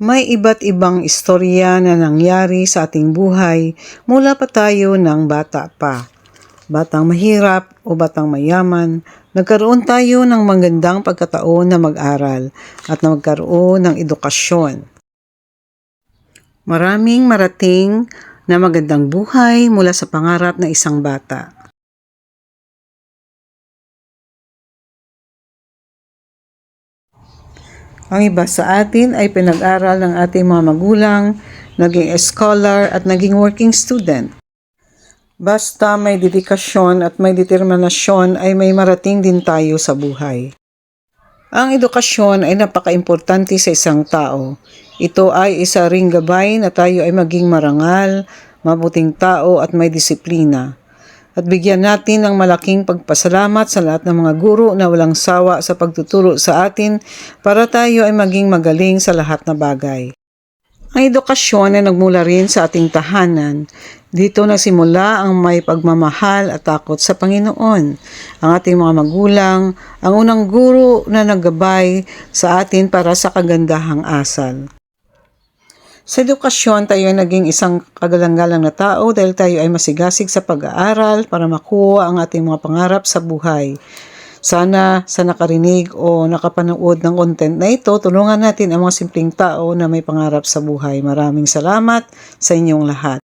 May iba't ibang istorya na nangyari sa ating buhay mula pa tayo ng bata pa. Batang mahirap o batang mayaman, nagkaroon tayo ng magandang pagkataon na mag-aral at na magkaroon ng edukasyon. Maraming marating na magandang buhay mula sa pangarap ng isang bata. Ang iba sa atin ay pinag-aral ng ating mga magulang, naging scholar at naging working student. Basta may dedikasyon at may determinasyon ay may marating din tayo sa buhay. Ang edukasyon ay napaka-importante sa isang tao. Ito ay isa ring gabay na tayo ay maging marangal, mabuting tao at may disiplina. At bigyan natin ng malaking pagpasalamat sa lahat ng mga guro na walang sawa sa pagtuturo sa atin para tayo ay maging magaling sa lahat na bagay. Ang edukasyon ay nagmula rin sa ating tahanan. Dito nagsimula ang may pagmamahal at takot sa Panginoon. Ang ating mga magulang, ang unang guro na naggabay sa atin para sa kagandahang asal. Sa edukasyon, tayo ay naging isang kagalang-galang na tao dahil tayo ay masigasig sa pag-aaral para makuha ang ating mga pangarap sa buhay. Sana sa nakarinig o nakapanood ng content na ito, tulungan natin ang mga simpleng tao na may pangarap sa buhay. Maraming salamat sa inyong lahat.